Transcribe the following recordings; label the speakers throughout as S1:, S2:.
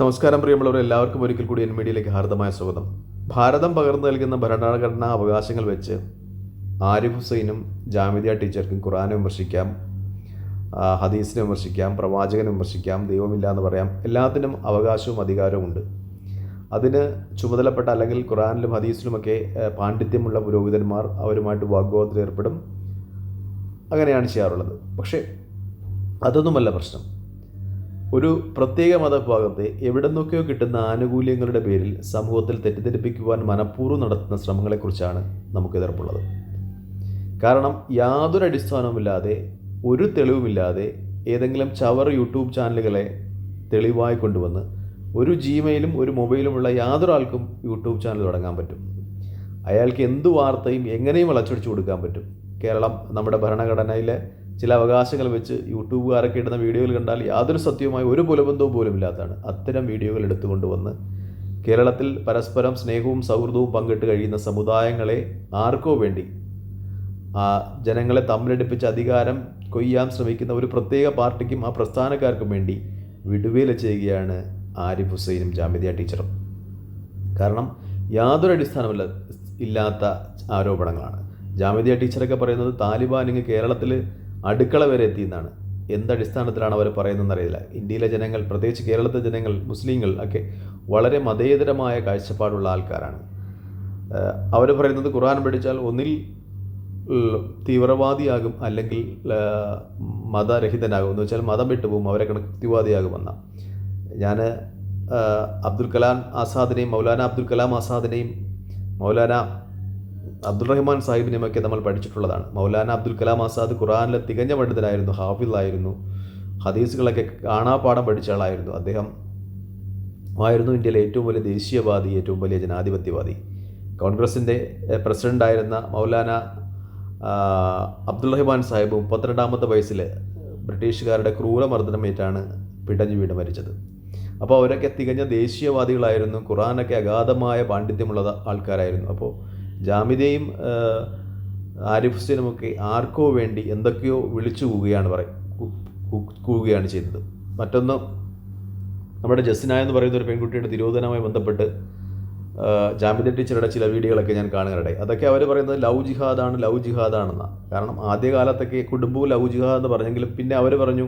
S1: നമസ്കാരം പ്രിയമുള്ളവർ എല്ലാവർക്കും ഒരിക്കൽ കൂടി എൻ മീഡിയയിലേക്ക് ഹാർദമായ സ്വാഗതം. ഭാരതം പകർന്നു നൽകുന്ന ഭരണഘടനാ അവകാശങ്ങൾ വെച്ച് ആരിഫ് ഹുസൈനും ജാമിദിയ ടീച്ചർക്കും ഖുറാനെ വിമർശിക്കാം ഹദീസിനെ വിമർശിക്കാം പ്രവാചകനെ വിമർശിക്കാം ദൈവമില്ല എന്ന് പറയാം. എല്ലാത്തിനും അവകാശവും അധികാരവും ഉണ്ട്. അതിന് ചുമതലപ്പെട്ട അല്ലെങ്കിൽ ഖുറാനിലും ഹദീസിലുമൊക്കെ പാണ്ഡിത്യമുള്ള പുരോഹിതന്മാർ അവരുമായിട്ട് വാഗ്വാദത്തിൽ ഏർപ്പെടും. അങ്ങനെയാണ് ചെയ്യാറുള്ളത്. പക്ഷേ അതൊന്നുമല്ല പ്രശ്നം. ഒരു പ്രത്യേക മതവിഭാഗത്തെ എവിടെ നിന്നൊക്കെയോ കിട്ടുന്ന ആനുകൂല്യങ്ങളുടെ പേരിൽ സമൂഹത്തിൽ തെറ്റിദ്ധരിപ്പിക്കുവാൻ മനഃപൂർവം നടത്തുന്ന ശ്രമങ്ങളെക്കുറിച്ചാണ് നമുക്ക് എതിർപ്പുള്ളത് കാരണം യാതൊരു അടിസ്ഥാനവുമില്ലാതെ ഒരു തെളിവുമില്ലാതെ ഏതെങ്കിലും ചവർ യൂട്യൂബ് ചാനലുകളെ തെളിവായി കൊണ്ടുവന്ന് ഒരു ജിമെയിലും ഒരു മൊബൈലുമുള്ള യാതൊരാൾക്കും യൂട്യൂബ് ചാനൽ തുടങ്ങാൻ പറ്റും. അയാൾക്ക് എന്ത് വാർത്തയും എങ്ങനെയും വളച്ചൊടിച്ചു കൊടുക്കാൻ പറ്റും. കേരളം നമ്മുടെ ഭരണഘടനയിലെ ചില അവകാശങ്ങൾ വെച്ച് യൂട്യൂബുകാരൊക്കെ ഇടുന്ന വീഡിയോയിൽ കണ്ടാൽ യാതൊരു സത്യവുമായി ഒരു പുലബന്ധവും പോലും ഇല്ലാത്തതാണ് അത്തരം വീഡിയോകൾ എടുത്തുകൊണ്ടുവന്ന് കേരളത്തിൽ പരസ്പരം സ്നേഹവും സൗഹൃദവും പങ്കിട്ട് കഴിയുന്ന സമുദായങ്ങളെ ആർക്കോ വേണ്ടി ആ ജനങ്ങളെ തമ്മിലടിപ്പിച്ച് അധികാരം കൊയ്യാൻ ശ്രമിക്കുന്ന ഒരു പ്രത്യേക പാർട്ടിക്കും ആ പ്രസ്ഥാനക്കാർക്കും വേണ്ടി വിടുവേല ചെയ്യുകയാണ് ആരിഫ് ഹുസൈനും ജാമിദിയ ടീച്ചറും. കാരണം യാതൊരു അടിസ്ഥാനമില്ല ഇല്ലാത്ത ആരോപണങ്ങളാണ്. ജാമിദിയ ടീച്ചറൊക്കെ പറയുന്നത് താലിബാൻ ഇങ്ങ് കേരളത്തിൽ അടുക്കള വരെ എത്തിയെന്നാണ്. എന്തടിസ്ഥാനത്തിലാണ് അവർ പറയുന്നതെന്ന് അറിയില്ല. ഇന്ത്യയിലെ ജനങ്ങൾ പ്രത്യേകിച്ച് കേരളത്തിലെ ജനങ്ങൾ മുസ്ലിങ്ങൾ ഒക്കെ വളരെ മതേതരമായ കാഴ്ചപ്പാടുള്ള ആൾക്കാരാണ്. അവർ പറയുന്നത് ഖുർആൻ പഠിച്ചാൽ ഒന്നിൽ തീവ്രവാദിയാകും അല്ലെങ്കിൽ മതരഹിതനാകും. എന്ന് വെച്ചാൽ മതം വിട്ടുപോകും അവരെ കണക്തിവാദിയാകുമെന്ന ഞാൻ അബ്ദുൽ കലാം ആസാദിനെയും മൗലാന അബ്ദുൽ കലാം ആസാദിനെയും മൗലാന അബ്ദുൾ റഹ്മാൻ സാഹിബിനെയൊക്കെ നമ്മൾ പഠിച്ചിട്ടുള്ളതാണ്. മൗലാന അബ്ദുൽ കലാം ആസാദ് ഖുറാനിലെ തികഞ്ഞ പണ്ഡിതനായിരുന്നു ഹാഫിദായിരുന്നു ഹദീസുകളൊക്കെ കാണാപ്പാഠം പഠിച്ച ആളായിരുന്നു. അദ്ദേഹം ആയിരുന്നു ഇന്ത്യയിലെ ഏറ്റവും വലിയ ദേശീയവാദി ഏറ്റവും വലിയ ജനാധിപത്യവാദി. കോൺഗ്രസിന്റെ പ്രസിഡന്റായിരുന്ന മൗലാന അബ്ദുൾ റഹ്മാൻ സാഹിബ് മുപ്പത്തിരണ്ടാമത്തെ വയസ്സിൽ ബ്രിട്ടീഷുകാരുടെ ക്രൂരമർദ്ദനമേറ്റാണ് പിടഞ്ഞു വീണ് മരിച്ചത്. അപ്പോൾ അവരൊക്കെ തികഞ്ഞ ദേശീയവാദികളായിരുന്നു ഖുറാനൊക്കെ അഗാധമായ പാണ്ഡിത്യമുള്ള ആൾക്കാരായിരുന്നു. അപ്പോൾ ജാമിദയും ആ, ആരിഫ് ഹുസൈനുമൊക്കെ ആർക്കോ വേണ്ടി എന്തൊക്കെയോ വിളിച്ചു കൂകുകയാണ് പറയും കൂകുകയാണ് ചെയ്തത്. മറ്റൊന്ന് നമ്മുടെ ജസ്ന എന്ന് പറയുന്ന ഒരു പെൺകുട്ടിയുടെ തിരോധനവുമായി ബന്ധപ്പെട്ട് ജാമ്യ ടീച്ചറുടെ ചില വീഡിയോകളൊക്കെ ഞാൻ കാണുകയുണ്ടായി. അതൊക്കെ അവർ പറയുന്നത് ലവ് ജിഹാദാണ് ലവ് ജിഹാദാണെന്നാണ് കാരണം ആദ്യകാലത്തൊക്കെ കുടുംബവും ലവ് ജിഹാദ് എന്ന് പറഞ്ഞെങ്കിലും പിന്നെ അവർ പറഞ്ഞു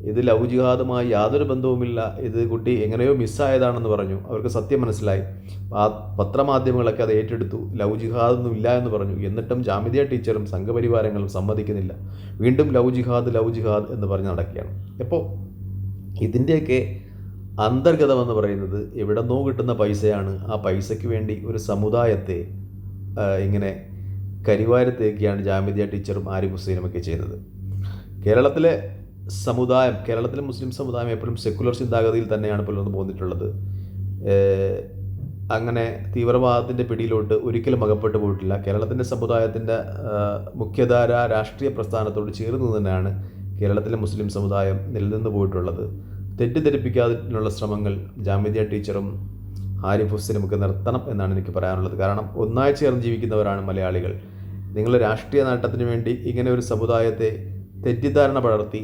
S1: ഇത് ലവ് ജിഹാദുമായി യാതൊരു ബന്ധവുമില്ല. ഇത് കുട്ടി എങ്ങനെയോ മിസ്സായതാണെന്ന് പറഞ്ഞു. അവർക്ക് സത്യം മനസ്സിലായി. പത്രമാധ്യമങ്ങളൊക്കെ അത് ഏറ്റെടുത്തു. ലവ് ജിഹാദൊന്നും ഇല്ല എന്ന് പറഞ്ഞു. എന്നിട്ടും ജാമിദിയ ടീച്ചറും സംഘപരിവാരങ്ങളും സമ്മതിക്കുന്നില്ല. വീണ്ടും ലവ് ജിഹാദ് ലവ് ജിഹാദ് എന്ന് പറഞ്ഞ് നടക്കുകയാണ്. അപ്പോൾ ഇതിന്റെയൊക്കെ അന്തർഗതമെന്ന് പറയുന്നത് എവിടെ നിന്നോ കിട്ടുന്ന പൈസയാണ്. ആ പൈസയ്ക്ക് വേണ്ടി ഒരു സമുദായത്തെ ഇങ്ങനെ കരിവാരത്തേക്കാണ് ജാമിദിയ ടീച്ചറും ആരിഫ് ഹുസൈനും ഒക്കെ ചെയ്യുന്നത് കേരളത്തിലെ സമുദായം കേരളത്തിലെ മുസ്ലിം സമുദായം എപ്പോഴും സെക്കുലർ ചിന്താഗതിയിൽ തന്നെയാണ് പുലർന്നു പോന്നിട്ടുള്ളത്. അങ്ങനെ തീവ്രവാദത്തിന്റെ പിടിയിലോട്ട് ഒരിക്കലും അകപ്പെട്ടു പോയിട്ടില്ല. കേരളത്തിന്റെ സമുദായത്തിന്റെ മുഖ്യധാര രാഷ്ട്രീയ പ്രസ്ഥാനത്തോട് ചേർന്ന് തന്നെയാണ് കേരളത്തിലെ മുസ്ലിം സമുദായം നിലനിന്ന് പോയിട്ടുള്ളത്. തെറ്റിദ്ധരിപ്പിക്കാതിനുള്ള ശ്രമങ്ങൾ ജാമിദിയ ടീച്ചറും ആരിഫ് ഹുസൈനും ഒക്കെ നിർത്തണം എന്നാണ് എനിക്ക് പറയാനുള്ളത്. കാരണം ഒന്നായി ചേർന്ന് ജീവിക്കുന്നവരാണ് മലയാളികൾ. നിങ്ങൾ രാഷ്ട്രീയ നേട്ടത്തിന് വേണ്ടി ഇങ്ങനെ ഒരു സമുദായത്തെ തെറ്റിദ്ധാരണ പടർത്തി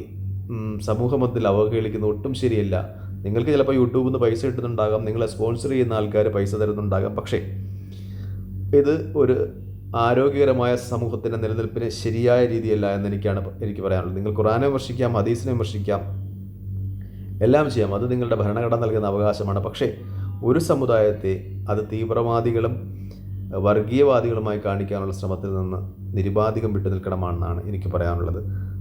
S1: സമൂഹമത്തിൽ അവഹേളിക്കുന്നത് ഒട്ടും ശരിയല്ല. നിങ്ങൾക്ക് ചിലപ്പോൾ യൂട്യൂബിൽ നിന്ന് പൈസ കിട്ടുന്നുണ്ടാകാം നിങ്ങളെ സ്പോൺസർ ചെയ്യുന്ന ആൾക്കാർ പൈസ തരുന്നുണ്ടാകാം. പക്ഷേ ഇത് ഒരു ആരോഗ്യകരമായ സമൂഹത്തിന്റെ നിലനിൽപ്പിന് ശരിയായ രീതിയല്ല എന്ന് എനിക്കാണ് എനിക്ക് പറയാനുള്ളത്. നിങ്ങൾ ഖുറാനെ വിമർശിക്കാം ഹദീസിനെ വിമർശിക്കാം എല്ലാം ചെയ്യാം. അത് നിങ്ങളുടെ ഭരണഘടന നൽകുന്ന അവകാശമാണ്. പക്ഷേ ഒരു സമുദായത്തെ അത് തീവ്രവാദികളും വർഗീയവാദികളുമായി കാണിക്കാനുള്ള ശ്രമത്തിൽ നിന്ന് നിരുപാധികം വിട്ടു നിൽക്കണമെന്നാണ് എനിക്ക് പറയാനുള്ളത്.